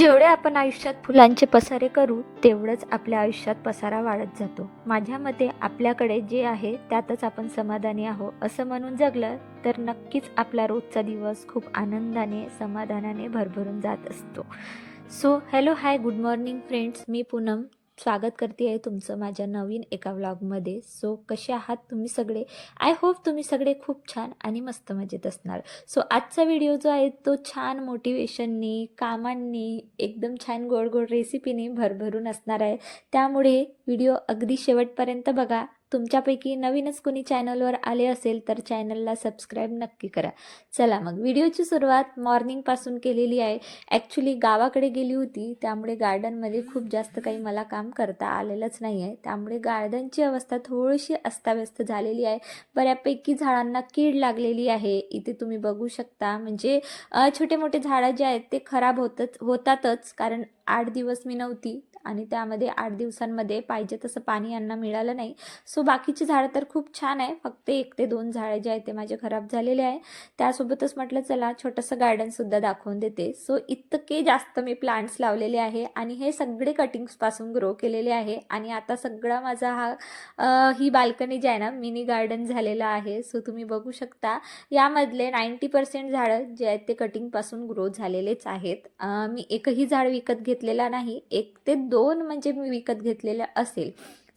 जेवढे आपण आयुष्यात फुलांचे पसारे करू तेवढंच आपल्या आयुष्यात पसारा वाढत जातो. माझ्या मते आपल्याकडे जे आहे त्यातच आपण समाधानी आहो असं म्हणून जगलं तर नक्कीच आपला रोजचा दिवस खूप आनंदाने समाधानाने भरभरून जात असतो. So hello hi good morning friends मी पूनम. स्वागत करते आहे तुमचं माझ्या नवीन एका व्लॉगमध्ये सो कसे आहात तुम्ही सगळे? आय होप तुम्ही सगळे खूप छान आणि मस्त मजेत असणार. सो आजचा व्हिडिओ जो आहे तो छान मोटिवेशननी कामांनी एकदम छान गोड गोड रेसिपीने भरभरून असणार आहे. त्यामुळे व्हिडिओ अगदी शेवटपर्यंत बघा. तुमच्यापैकी नवीनच कोणी चॅनलवर आले असेल तर चॅनलला सबस्क्राईब नक्की करा. चला मग व्हिडिओची सुरुवात मॉर्निंगपासून केलेली आहे. ॲक्च्युली गावाकडे गेली होती त्यामुळे गार्डनमध्ये खूप जास्त काही मला काम करता आलेलंच नाही आहे त्यामुळे गार्डनची अवस्था थोडीशी अस्ताव्यस्त झालेली आहे. बऱ्यापैकी झाडांना कीड लागलेली आहे. इथे तुम्ही बघू शकता. म्हणजे छोटे मोठे झाडं जे आहेत ते खराब होतच होतातच. कारण आठ दिवस मी नव्हती. आणि त्यामध्ये आठ दिवसांमध्ये पाहिजे तसं पाणी यांना मिळालं नाही. सो बाकीची झाडं तर खूप छान आहे. फक्त एक ते दोन झाडं जे आहेत ते माझे खराब झालेले आहे. त्यासोबतच म्हटलं चला छोटंसं गार्डनसुद्धा दाखवून देते. सो इतके जास्त मी प्लांट्स लावलेले आहे आणि हे सगळे कटिंग्सपासून ग्रो केलेले आहे. आणि आता सगळा माझा हा ही बाल्कनी जी आहे ना मिनी गार्डन झालेला आहे. सो तुम्ही बघू शकता. यामधले नाईंटी पर्सेंट झाडं जे आहेत ते कटिंगपासून ग्रो झालेलेच आहेत. मी एकही झाड विकत घेतलेला नाही. एक ते दोन म्हणजे मी विकत घेतलेल्या असेल.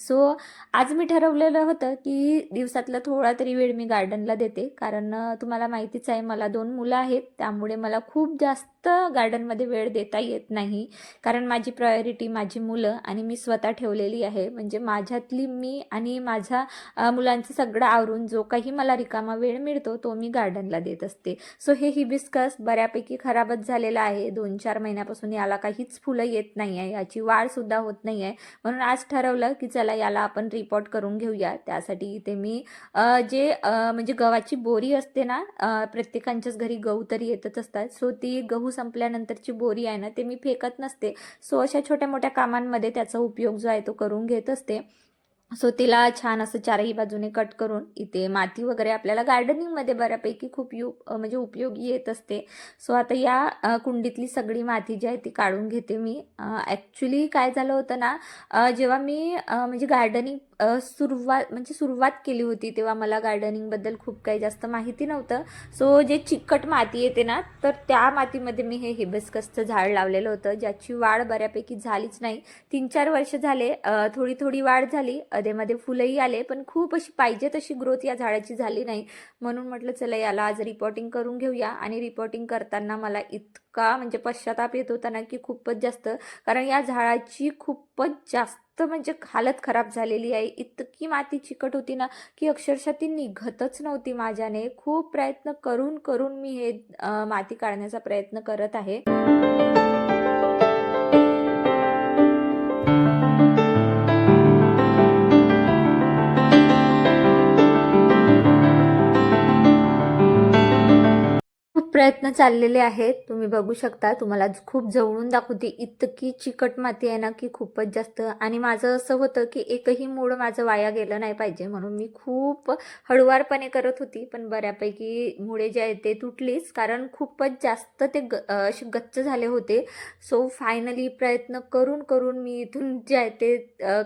सो आज मी ठरवलेलं होतं की दिवसातला थोडा तरी वेळ मी गार्डनला देते. कारण तुम्हाला माहितीच आहे मला दोन मुलं आहेत. त्यामुळे मला खूप जास्त गार्डनमध्ये वेळ देता येत नाही. कारण माझी प्रायोरिटी माझी मुलं आणि मी स्वतः ठेवलेली आहे. म्हणजे माझ्यातली मी आणि माझ्या मुलांचं सगळं आवरून जो काही मला रिकामा वेळ मिळतो तो मी गार्डनला देत असते. सो हे हिबिस्कस बऱ्यापैकी खराबच झालेला आहे. दोन चार महिन्यापासून याला काहीच फुलं येत नाही आहे याची वाढसुद्धा होत नाही आहे म्हणून आज ठरवलं की चला याला आपण रिपोर्ट करून घेऊया. त्यासाठी इथे मी जे म्हणजे गव्हाची बोरी असते ना प्रत्येकांच्याच घरी गहू तरी येतच असतात. सो ती गहू संपल्यानंतरची बोरी आहे ना ते मी फेकत नसते. सो अशा छोट्या मोठ्या कामांमध्ये त्याचा उपयोग जो आहे तो करून घेत असते. सो तिला छान असं चारही बाजूने कट करून इथे माती वगैरे आपल्याला गार्डनिंगमध्ये बऱ्यापैकी खूप यू म्हणजे उपयोगी येत असते. सो आता या कुंडीतली सगळी माती जी आहे ती काढून घेते मी. ॲक्च्युली काय झालं होतं ना जेव्हा मी म्हणजे गार्डनिंग सुरुवात म्हणजे सुरुवात केली होती तेव्हा मला गार्डनिंगबद्दल खूप काही जास्त माहिती नव्हतं. सो जे चिकट माती येते ना तर त्या मातीमध्ये मी हे हिबस्कसचं झाड लावलेलं होतं ज्याची वाढ बऱ्यापैकी झालीच नाही. तीन चार वर्ष झाले थोडी थोडी वाढ झाली अधेमध्ये फुलंही आले पण खूप अशी पाहिजे तशी ग्रोथ या झाडाची झाली नाही. म्हणून म्हटलं चला याला आज रिपोर्टिंग करून घेऊया. आणि रिपोर्टिंग करताना मला इतका म्हणजे पश्चाताप येत होता ना की खूपच जास्त. कारण या झाडाची खूपच जास्त तर म्हणजे हालत खराब झालेली आहे. इतकी माती चिकट होती ना की अक्षरशः ती निघतच नव्हती माझ्याने. खूप प्रयत्न करून करून मी हे माती काढण्याचा प्रयत्न करत आहे. प्रयत्न चाललेले आहेत. तुम्ही बघू शकता तुम्हाला खूप जवळून दाखवते. इतकी चिकट माती आहे ना की खूपच जास्त. आणि माझं असं होतं की एकही मूळ माझं वाया गेलं नाही पाहिजे म्हणून मी खूप हळुवारपणे करत होती. पण बऱ्यापैकी मुळे जे आहेत ते तुटलीच. कारण खूपच जास्त ते ग असे गच्च झाले होते. सो फायनली प्रयत्न करून करून मी इथून जे आहे ते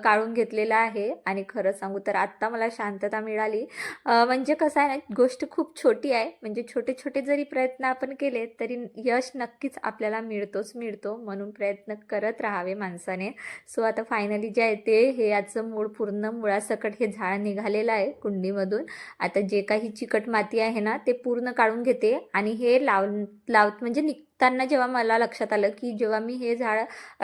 काढून घेतलेलं आहे. आणि खरं सांगू तर आत्ता मला शांतता मिळाली. म्हणजे कसं आहे ना गोष्ट खूप छोटी आहे. म्हणजे छोटे छोटे जरी प्रयत्न आपण केले तरी यश नक्कीच आपल्याला मिळतोच मिळतो म्हणून प्रयत्न करत राहावे माणसाने. सो आता फायनली जे आहे ते हे याचं मूळ पूर्ण मुळासकट हे झाड निघालेलं आहे कुंडीमधून. आता जे काही चिकट माती आहे ना ते पूर्ण काढून घेते आणि हे लाव लावत म्हणजे त्यांना जेव्हा मला लक्षात आलं की जेव्हा मी हे झाड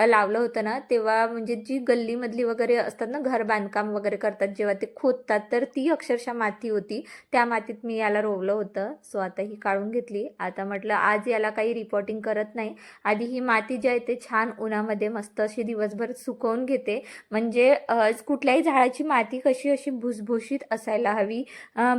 लावलं होतं ना तेव्हा म्हणजे जी गल्लीमधली वगैरे असतात ना घर बांधकाम वगैरे करतात जेव्हा ते खोदतात तर ती अक्षरशः माती होती. त्या मातीत मी याला रोवलं होतं. सो आता ही काढून घेतली. आता म्हटलं आज याला काही रिपोर्टिंग करत नाही. आधी ही माती जी आहे ते छान उन्हामध्ये मस्त अशी दिवसभर सुकवून घेते. म्हणजे कुठल्याही झाडाची माती कशी अशी भुसभुशीत असायला हवी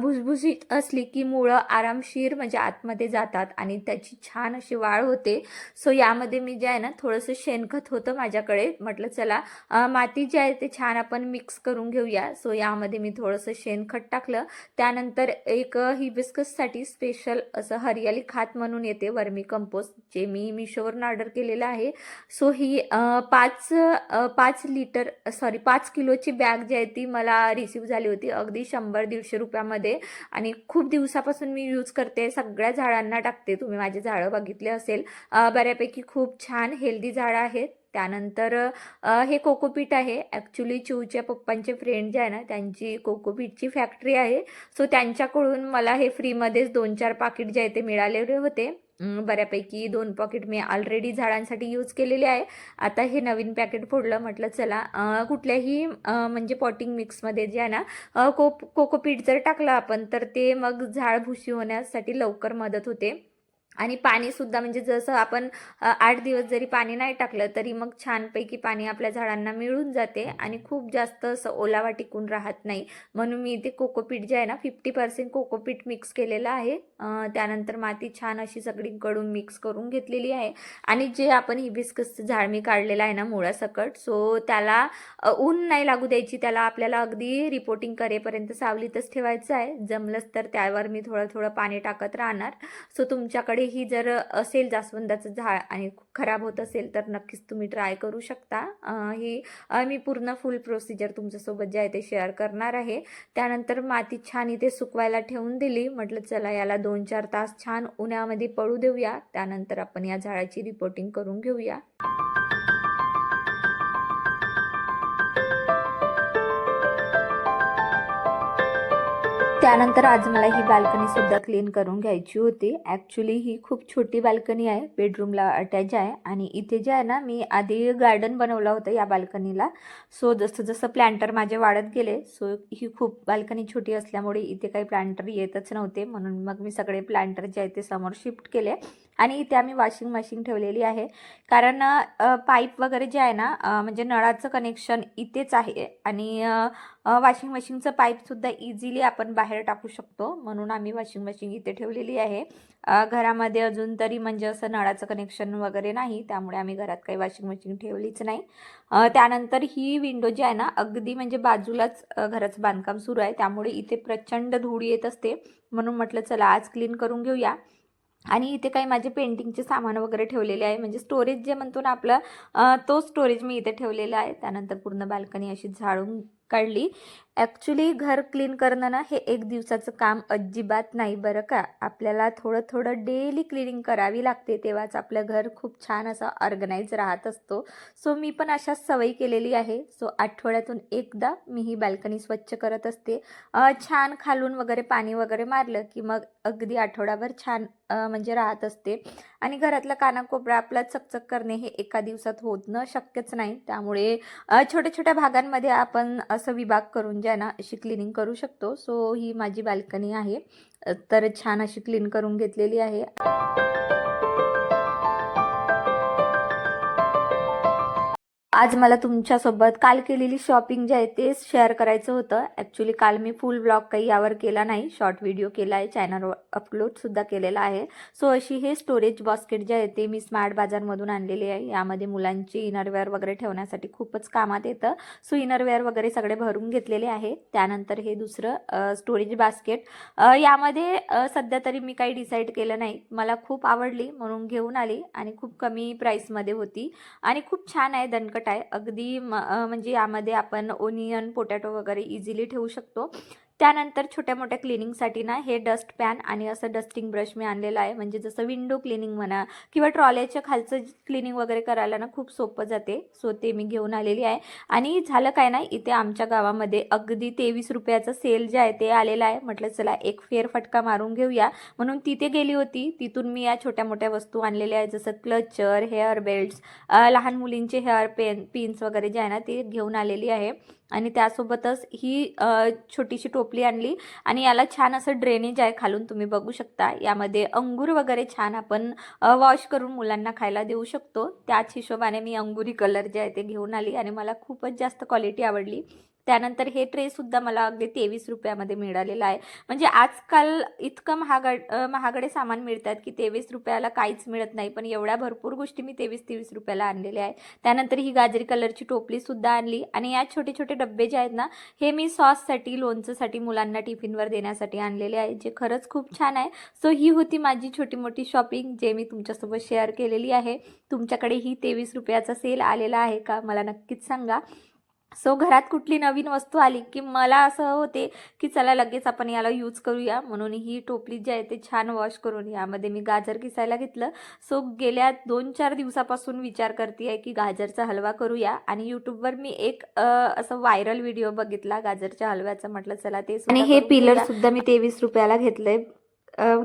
भुसभुशीत असली की मुळं आरामशीर म्हणजे आतमध्ये जातात आणि त्याची छान अशी वाढ डाळ होते. सो यामध्ये मी जे आहे ना थोडंसं शेणखत होतं माझ्याकडे. म्हटलं चला माती जी आहे ते छान आपण मिक्स करून घेऊया. सो यामध्ये मी थोडंसं शेणखत टाकलं. त्यानंतर एक हिबिस्कससाठी स्पेशल असं हरियाली खात म्हणून येते वर्मी कंपोस्ट जे मी मिशोवरून ऑर्डर केलेलं आहे. सो ही पाच पाच लिटर सॉरी पाच किलोची बॅग जी आहे ती मला रिसीव झाली होती. अगदी शंभर दीडशे रुपयामध्ये. आणि खूप दिवसापासून मी यूज करते. सगळ्या झाडांना टाकते. तुम्ही माझे झाडं बघितले असेल. असेल. बऱ्यापैकी खूप छान हेल्दी झाडं आहेत. त्यानंतर हे कोकोपीट आहे. ॲक्च्युली चिवच्या पप्पांचे फ्रेंड जे आहे ना त्यांची कोकोपीटची फॅक्टरी आहे. सो त्यांच्याकडून मला हे फ्रीमध्येच दोन चार पाकिट जे आहे ते मिळालेले होते. बऱ्यापैकी दोन पॉकेट मी ऑलरेडी झाडांसाठी यूज केलेले आहे. आता हे नवीन पॅकेट फोडलं म्हटलं चला कुठल्याही म्हणजे पॉटिंग मिक्समध्ये जे आहे ना अं, को कोकोपीट जर टाकलं आपण तर ते मग झाड भुशी होण्यासाठी लवकर मदत होते. आणि पाणीसुद्धा म्हणजे जसं आपण आठ दिवस जरी पाणी नाही टाकलं तरी मग छानपैकी पाणी आपल्या झाडांना मिळून जाते आणि खूप जास्त असं ओलावा टिकून राहत नाही. म्हणून मी इथे कोकोपीट जे आहे ना फिफ्टी पर्सेंट कोकोपीट मिक्स केलेलं आहे. त्यानंतर माती छान अशी सगळीकडून मिक्स करून घेतलेली आहे. आणि जे आपण हिबिस्कसचं झाड मी काढलेलं आहे ना मुळासकट सो त्याला ऊन नाही लागू द्यायची त्याला आपल्याला अगदी रिपोर्टिंग करेपर्यंत सावलीतच ठेवायचं आहे. जमलंच तर त्यावर मी थोडं थोडं पाणी टाकत राहणार. सो तुमच्याकडे ही जर असेल जास्वंदाचं झाड आणि खराब होत असेल तर नक्कीच तुम्ही ट्राय करू शकता. ही मी पूर्ण फुल प्रोसिजर तुमच्यासोबत जे आहे ते शेअर करणार आहे. त्यानंतर माती छान इथे सुकवायला ठेवून दिली. म्हटलं चला याला दोन चार तास छान उन्हामध्ये पडू देऊया. त्यानंतर आपण या झाडाची रिपोर्टिंग करून घेऊया. त्यानंतर आज मला ही बाल्कनी सुद्धा क्लीन करून घ्यायची होती. ॲक्च्युली ही खूप छोटी बाल्कनी आहे. बेडरूमला अटॅच आहे. आणि इथे जे आहे ना मी आधी गार्डन बनवलं होतं या बाल्कनीला सो जसं जसं प्लॅन्टर माझे वाढत गेले सो ही खूप बाल्कनी छोटी असल्यामुळे इथे काही प्लॅन्टर येतच नव्हते. म्हणून मग मी सगळे प्लॅन्टर जे आहे ते समोर शिफ्ट केले. आणि इथे आम्ही वॉशिंग मशीन ठेवलेली आहे. कारण पाईप वगैरे जे आहे ना म्हणजे नळाचं कनेक्शन इथेच आहे. आणि वॉशिंग मशीनचं पाईपसुद्धा इझिली आपण बाहेर टाकू शकतो. म्हणून आम्ही वॉशिंग मशीन इथे ठेवलेली आहे. घरामध्ये अजून तरी म्हणजे असं नळाचं कनेक्शन वगैरे नाही. त्यामुळे आम्ही घरात काही वॉशिंग मशीन ठेवलीच नाही. त्यानंतर ही विंडो जी आहे ना अगदी म्हणजे बाजूलाच घराचं बांधकाम सुरू आहे. त्यामुळे इथे प्रचंड धूळ येत असते. म्हणून म्हटलं चला आज क्लीन करून घेऊया. आणि इथे काही माझे पेंटिंगचे सामान वगैरे ठेवलेले आहे. म्हणजे स्टोरेज जे म्हणतो ना आपलं तो स्टोरेज मी इथे ठेवलेला आहे. त्यानंतर पूर्ण बाल्कनी अशी झाडून काढली. ॲक्च्युली घर क्लीन करणं ना हे एक दिवसाचं काम अजिबात नाही बरं का. आपल्याला थोडं थोडं डेली क्लिनिंग करावी लागते तेव्हाच आपलं घर खूप छान असं ऑर्गनाईज राहत असतो. सो मी पण अशाच सवयी केलेली आहे. सो आठवड्यातून एकदा मी ही बाल्कनी स्वच्छ करत असते. छान खालून वगैरे पाणी वगैरे मारलं की मग अगदी आठवडाभर छान म्हणजे राहत असते. आणि घरातला कानाकोपरा आपला चकचक करणे हे एका दिवसात होत न शक्यच नाही. त्यामुळे छोट्या छोट्या भागांमध्ये आपण असं विभाग करून जे ना अशी क्लिनिंग करू शकतो. सो ही माझी बाल्कनी आहे. तर छान अशी क्लीन करून घेतलेली आहे. आज मला तुमच्यासोबत काल केलेली शॉपिंग जे आहे ते शेअर करायचं होतं. ॲक्च्युली काल मी फुल ब्लॉग काही यावर केला नाही. शॉर्ट व्हिडिओ केला आहे. चॅनलवर अपलोडसुद्धा केलेला आहे. सो अशी हे स्टोरेज बास्केट जे आहे ते मी स्मार्ट बाजारमधून आणलेले आहे. यामध्ये मुलांची इनरवेअर वगैरे ठेवण्यासाठी खूपच कामात येतं. सो इनरवेअर वगैरे सगळे भरून घेतलेले आहे. त्यानंतर हे दुसरं स्टोरेज बास्केट यामध्ये सध्या तरी मी काही डिसाईड केलं नाही. मला खूप आवडली म्हणून घेऊन आली आणि खूप कमी प्राईसमध्ये होती. आणि खूप छान आहे दणकट आहे. अगदी म म्हणजे यामध्ये आपण ओनियन पोटॅटो वगैरे इझिली ठेवू शकतो. त्यानंतर छोट्या मोठ्या क्लिनिंगसाठी ना हे डस्ट पॅन आणि असं डस्टिंग ब्रश मी आणलेलं आहे. म्हणजे जसं विंडो क्लिनिंग म्हणा किंवा ट्रॉल्याच्या खालचं क्लिनिंग वगैरे करायला ना खूप सोपं जाते. सो ते मी घेऊन आलेली आहे. आणि झालं काय ना इथे आमच्या गावामध्ये अगदी तेवीस रुपयाचं सेल जे आहे ते आलेलं आहे. म्हटलं चला एक फेरफटका मारून घेऊया. म्हणून तिथे गेली होती. तिथून मी या छोट्या मोठ्या वस्तू आणलेल्या आहेत. जसं क्लचर हेअर बेल्ट्स लहान मुलींचे हेअर पेन पिन्स वगैरे जे आहे ना ते घेऊन आलेली आहे. आणि त्यासोबतच ही छोटीशी टोपली आणली आणि याला छान असं ड्रेनेज आहे खालून तुम्ही बघू शकता. यामध्ये अंगूर वगैरे छान आपण वॉश करून मुलांना खायला देऊ शकतो. त्याच हिशोबाने मी अंगुरी कलर जे आहे ते घेऊन आली आणि मला खूपच जास्त क्वालिटी आवडली. त्यानंतर हे ट्रेसुद्धा मला अगदी तेवीस रुपयामध्ये मिळालेलं आहे. म्हणजे आजकाल इतकं महागड महागडे सामान मिळतात की तेवीस रुपयाला काहीच मिळत नाही. पण एवढ्या भरपूर गोष्टी मी तेवीस तेवीस रुपयाला आणलेल्या आहे त्यानंतर ही गाजरी कलरची टोपलीसुद्धा आणली. आणि या छोटे छोटे डब्बे जे आहेत ना हे मी सॉससाठी लोणचंसाठी मुलांना टिफिनवर देण्यासाठी आणलेले आहे जे खरंच खूप छान आहे. सो ही होती माझी छोटी मोठी शॉपिंग जे मी तुमच्यासोबत शेअर केलेली आहे. तुमच्याकडे ही तेवीस रुपयाचा सेल आलेला आहे का मला नक्कीच सांगा. सो घरात कुठली नवीन वस्तू आली की मला असं होते की चला लगेच आपण याला यूज करूया. म्हणून ही टोपली जी आहे ते छान वॉश करून यामध्ये मी गाजर किसायला घेतलं. सो गेल्या दोन चार दिवसापासून विचार करते आहे की गाजरचा हलवा करूया. आणि यूट्यूबवर मी एक असं व्हायरल व्हिडिओ बघितला गाजरच्या हलव्याचा. म्हटलं चला ते आणि हे पिलर सुद्धा मी तेवीस रुपयाला घेतलंय.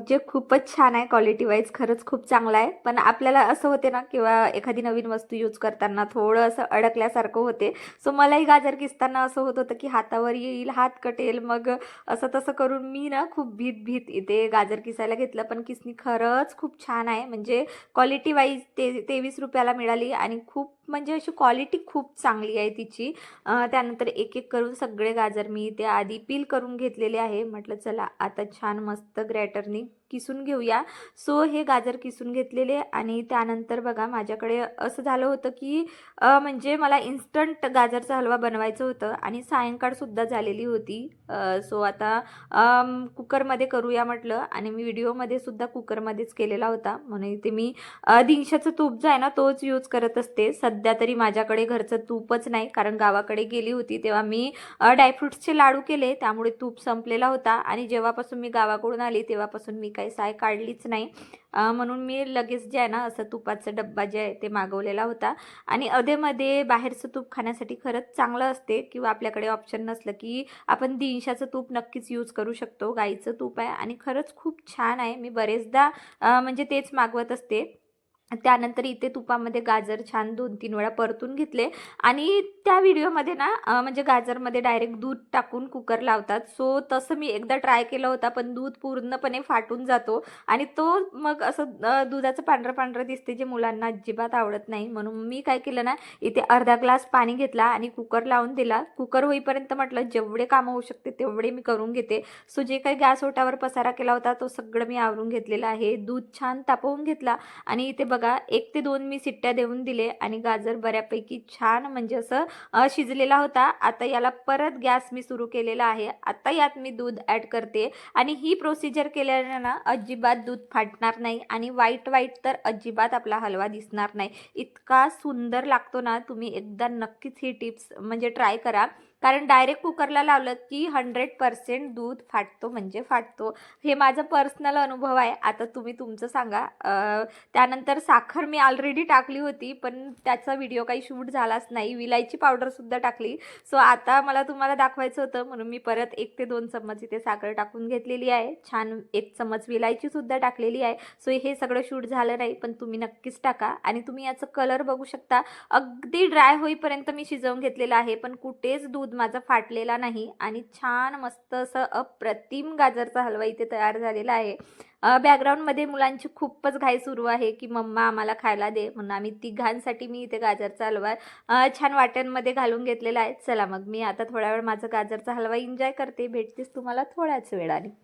जे खूपच छान आहे क्वालिटी वाईज खरंच खूप चांगला आहे. पण आपल्याला असं होते ना किंवा एखादी नवीन वस्तू यूज करताना थोडं असं अडकल्यासारखं होते. सो मलाही गाजर किसताना असं होत होतं की हातावर येईल हात कटेल. मग असं तसं करून मी ना खूप भीत भीत इथे गाजर किसायला घेतलं. पण किसणी खरंच खूप छान आहे. म्हणजे क्वालिटी वाईज ते तेवीस रुपयाला मिळाली आणि खूप म्हणजे अशी क्वालिटी खूप चांगली आहे तिची. त्यानंतर एक एक करून सगळे गाजर मी ते आधी पील करून घेतलेले आहे. म्हटलं चला आता छान मस्त ग्रॅटरनी किसून घेऊया. सो हे गाजर किसून घेतलेले आणि त्यानंतर बघा माझ्याकडे असं झालं होतं की म्हणजे मला इन्स्टंट गाजरचा हलवा बनवायचं होतं आणि सायंकाळसुद्धा झालेली होती. सो आता कुकरमध्ये करूया म्हटलं आणि मी व्हिडिओमध्ये सुद्धा कुकरमध्येच केलेला होता. म्हणून इथे मी दिंशाचं तूप जो आहे ना तोच यूज करत असते. सध्या तरी माझ्याकडे घरचं तूपच नाही कारण गावाकडे गेली होती तेव्हा मी अ, ड्रायफ्रुट्सचे लाडू केले. त्यामुळे तूप संपलेला होता आणि जेव्हापासून मी गावाकडून आली तेव्हापासून मी काही साय काढलीच नाही. म्हणून मी लगेच जे आहे ना असं तुपाचा डब्बा जे आहे ते मागवलेला होता. आणि अधेमध्ये बाहेरचं तूप खाण्यासाठी खरंच चांगलं असते किंवा आपल्याकडे ऑप्शन नसलं की आपण दिनशाचं तूप नक्कीच यूज करू शकतो. गाईचं तूप आहे आणि खरंच खूप छान आहे. मी बरेचदा म्हणजे तेच मागवत असते. त्यानंतर इथे तुपामध्ये गाजर छान दोन तीन वेळा परतून घेतले. आणि त्या व्हिडिओमध्ये ना म्हणजे गाजरमध्ये डायरेक्ट दूध टाकून कुकर लावतात. सो तसं मी एकदा ट्राय केलं होता पण दूध पूर्णपणे फाटून जातो. आणि तो मग असं दुधाचं पांढरं पांढरं दिसते जे मुलांना अजिबात आवडत नाही. म्हणून मी काय केलं ना इथे अर्धा ग्लास पाणी घेतला आणि कुकर लावून दिला. कुकर होईपर्यंत म्हटलं जेवढे कामं होऊ शकते तेवढे मी करून घेते. सो जे काही गॅस ओटावर पसारा केला होता तो सगळं मी आवरून घेतलेला आहे. दूध छान तापवून घेतला. आणि इथे बघा एक ते दोन मी सिट्ट्या देऊन दिले आणि गाजर बऱ्यापैकी छान म्हणजे असं शिजलेला होता. आता याला परत गॅस मी सुरू केलेला आहे. आता यात मी दूध ॲड करते आणि ही प्रोसिजर केल्याने ना अजिबात दूध फाटणार नाही आणि वाईट वाईट तर अजिबात आपला हलवा दिसणार नाही. इतका सुंदर लागतो ना तुम्ही एकदा नक्कीच ही टिप्स म्हणजे ट्राय करा. कारण डायरेक्ट कुकरला लावलं की हंड्रेड पर्सेंट दूध फाटतो म्हणजे फाटतो. हे माझा पर्सनल अनुभव आहे. आता तुम्ही तुमचं सांगा. त्यानंतर साखर मी ऑलरेडी टाकली होती पण त्याचा व्हिडिओ काही शूट झालाच नाही. विलायची पावडरसुद्धा टाकली. सो आता मला तुम्हाला दाखवायचं होतं. म्हणून मी परत एक ते दोन चम्मच इथे साखर टाकून घेतलेली आहे. छान एक चम्मच विलायचीसुद्धा टाकलेली आहे. सो हे सगळं शूट झालं नाही पण तुम्ही नक्कीच टाका. आणि तुम्ही याचं कलर बघू शकता. अगदी ड्राय होईपर्यंत मी शिजवून घेतलेलं आहे पण कुठेच दूध दूध माझा फाटलेला नाही आणि छान मस्त असं अप्रतिम गाजरचा हलवा इथे तयार झालेला आहे. बॅकग्राऊंडमध्ये मुलांची खूपच घाई सुरू आहे की मम्मा आम्हाला खायला दे म्हणून आम्ही तिघांसाठी मी इथे गाजरचा हलवा छान वाट्यांमध्ये घालून घेतलेला आहे. चला मग मी आता थोड्या वेळ माझा गाजरचा हलवा एन्जॉय करते. भेटतेच तुम्हाला थोड्याच वेळाने.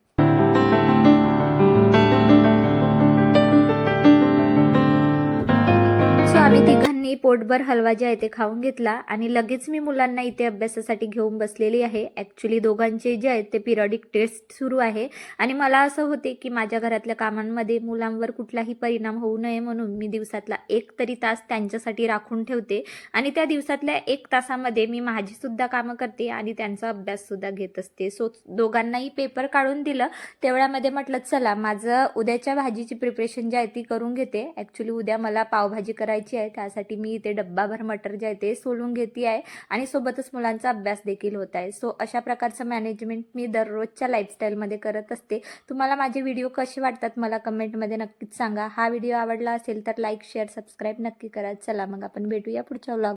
आम्ही तिघं तिघांनी पोटभर हलवा जे आहे ते खाऊन घेतला आणि लगेच मी मुलांना इथे अभ्यासासाठी घेऊन बसलेली आहे. ॲक्च्युली दोघांचे जे आहेत ते पिरियडिक टेस्ट सुरू आहे. आणि मला असं होते की माझ्या घरातल्या कामांमध्ये मुलांवर कुठलाही परिणाम होऊ नये म्हणून मी दिवसातला एक तरी तास त्यांच्यासाठी राखून ठेवते. आणि त्या दिवसातल्या एक तासामध्ये मी माझीसुद्धा कामं करते आणि त्यांचा अभ्याससुद्धा घेत असते. सो दोघांनाही पेपर काढून दिलं. तेवढ्यामध्ये म्हटलं चला माझं उद्याच्या भाजीची प्रिपरेशन जी आहे ती करून घेते. ॲक्च्युली उद्या मला पावभाजी करायची आहे त्यासाठी त्यासाठी मी इथे डब्बाभर मटर जे आहे ते सोलून घेते आहे. आणि सोबतच मुलांचा अभ्यास देखील होत आहे. सो अशा प्रकारचं मॅनेजमेंट मी दररोजच्या लाईफस्टाईलमध्ये करत असते. तुम्हाला माझे व्हिडिओ कसे वाटतात मला कमेंटमध्ये नक्कीच सांगा. हा व्हिडिओ आवडला असेल तर लाईक शेअर सबस्क्राईब नक्की करा. चला मग आपण भेटूया पुढच्या व्लॉग